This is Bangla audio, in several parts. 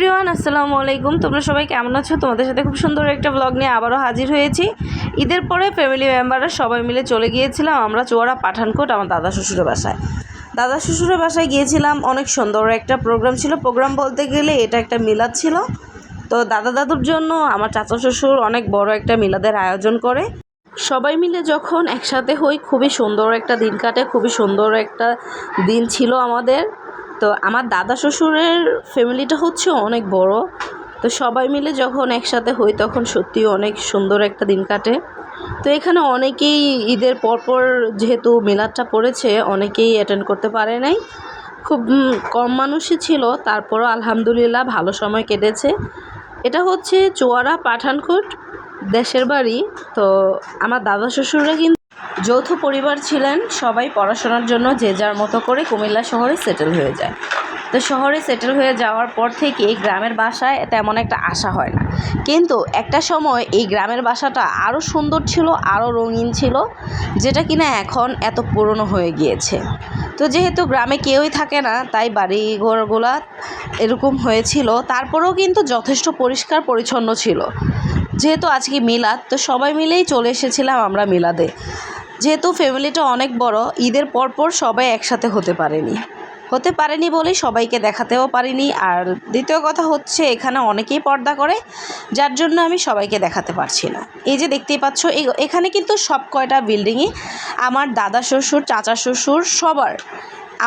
এভরিওয়ান, আসসালামু আলাইকুম। তোমরা সবাই কেমন আছো? তোমাদের সাথে খুব সুন্দর একটা ব্লগ নিয়ে আবারও হাজির হয়েছি। ঈদের পরে ফ্যামিলি মেম্বাররা সবাই মিলে চলে গিয়েছিলাম আমরা চোয়ারা পাঠানকোট, আমার দাদা শ্বশুরের বাসায়। দাদা শ্বশুরের বাসায় গিয়েছিলাম, অনেক সুন্দর একটা প্রোগ্রাম ছিল। প্রোগ্রাম বলতে গেলে এটা একটা মিলাদ ছিল। তো দাদা দাদুর জন্য, আমার চাচা শ্বশুর অনেক বড় একটা মিলাদের আয়োজন করে। সবাই মিলে যখন একসাথে হই, খুবই সুন্দর একটা দিন কাটে, খুবই সুন্দর একটা দিন ছিল আমাদের। তো আমার দাদা শ্বশুরের ফ্যামিলিটা হচ্ছে অনেক বড়। তো সবাই মিলে যখন একসাথে হই তখন সত্যিই অনেক সুন্দর একটা দিন কাটে। তো এখানে অনেকেই ঈদের পরপর যেহেতু মিলাদটা পড়েছে, অনেকেই অ্যাটেন্ড করতে পারে নাই। খুব কম মানুষই ছিল, তারপরও আলহামদুলিল্লাহ ভালো সময় কেটেছে। এটা হচ্ছে চোয়ারা পাঠানকোট দেশের বাড়ি। তো আমার দাদা শ্বশুররা কিন্তু যৌথ পরিবার ছিলেন, সবাই পড়াশোনার জন্য যে যার মতো করে কুমিল্লা শহরে সেটেল হয়ে যায়। তো শহরে সেটেল হয়ে যাওয়ার পর থেকে এই গ্রামের বাসায় তেমন একটা আশা হয় না। কিন্তু একটা সময় এই গ্রামের বাসাটা আরও সুন্দর ছিল আরও রঙিন ছিল, যেটা কিনা এখন এত পুরনো হয়ে গিয়েছে। তো যেহেতু গ্রামে কেউই থাকে না, তাই বাড়ি ঘরগুলা এরকম হয়েছিল। তারপরেও কিন্তু যথেষ্ট পরিষ্কার পরিচ্ছন্ন ছিল। যেহেতু আজকে মিলাদ, তো সবাই মিলেই চলে এসেছিলাম আমরা মিলাদে। যেহেতু ফ্যামিলিটা অনেক বড়, ঈদের পরপর সবাই একসাথে হতে পারেনি। হতে পারেনি বলেই সবাইকে দেখাতেও পারিনি। আর দ্বিতীয় কথা হচ্ছে, এখানে অনেকেই পর্দা করে, যার জন্য আমি সবাইকে দেখাতে পারছি না। এই যে দেখতেই পাচ্ছ এখানে কিন্তু সব কয়টা বিল্ডিংই আমার দাদা শ্বশুর, চাচা শ্বশুর, সবার।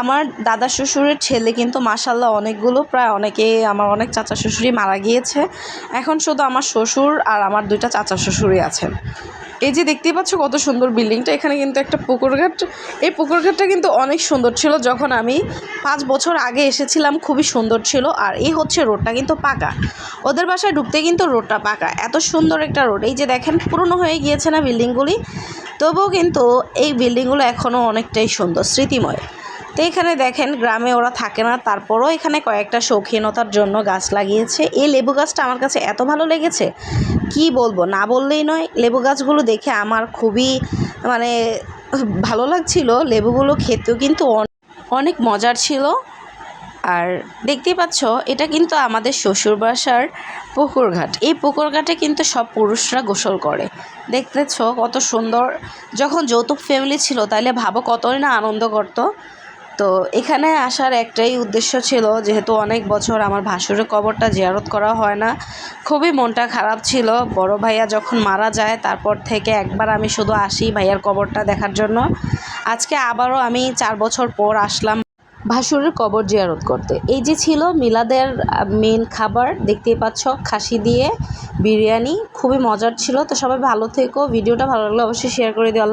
আমার দাদা শ্বশুরের ছেলে কিন্তু মাসাল্লাহ অনেকগুলো, প্রায় অনেকেই আমার অনেক চাচা শ্বশুরই মারা গিয়েছে। এখন শুধু আমার শ্বশুর আর আমার দুইটা চাচা শ্বশুরই আছেন। এই যে দেখতেই পাচ্ছ কত সুন্দর বিল্ডিংটা, এখানে কিন্তু একটা পুকুরঘাট। এই পুকুরঘাটটা কিন্তু অনেক সুন্দর ছিল যখন আমি পাঁচ বছর আগে এসেছিলাম, খুবই সুন্দর ছিল। আর এই হচ্ছে রোডটা কিন্তু পাকা। ওদের বাসায় ঢুকতে কিন্তু রোডটা পাকা। এত সুন্দর একটা রোড। এই যে দেখেন, পুরনো হয়ে গিয়েছে না বিল্ডিংগুলি? তবুও কিন্তু এই বিল্ডিংগুলো এখনও অনেকটাই সুন্দর, স্মৃতিময়। তো এখানে দেখেন গ্রামে ওরা থাকে না, তারপরও এখানে কয়েকটা শৌখিনতার জন্য গাছ লাগিয়েছে। এই লেবু গাছটা আমার কাছে এত ভালো লেগেছে, কি বলব? না বললেই নয়, লেবু গাছগুলো দেখে আমার খুবই মানে ভালো লাগছিল। লেবুগুলো খেতেও কিন্তু অন- অনেক মজার ছিল। আর দেখতেই পাচ্ছ, এটা কিন্তু আমাদের শ্বশুর বাসার পুকুরঘাট। এই পুকুরঘাটে কিন্তু সব পুরুষরা গোসল করে। দেখতেছ কত সুন্দর, যখন যৌতুক ফ্যামিলি ছিল, তাইলে ভাবো কতই না আনন্দ করতো। তো এখানে আসার একটাই উদ্দেশ্য ছিল, যেহেতু অনেক বছর আমার ভাসুরের কবরটা জিয়ারত করা হয় না, খুবই মনটা খারাপ ছিল। বড় ভাইয়া যখন মারা যায়, তারপর থেকে একবার আমি শুধু আসি ভাইয়ার কবরটা দেখার জন্য। আজকে আবারও আমি চার বছর পর আসলাম ভাসুরের কবর জিয়ারত করতে। এই যে ছিল মিলাদের মেন খাবার, দেখতেই পাচ্ছ, খাসি দিয়ে বিরিয়ানি, খুবই মজার ছিল। তো সবাই ভালো থেকো, ভিডিওটা ভালো লাগলে অবশ্যই শেয়ার করে দিও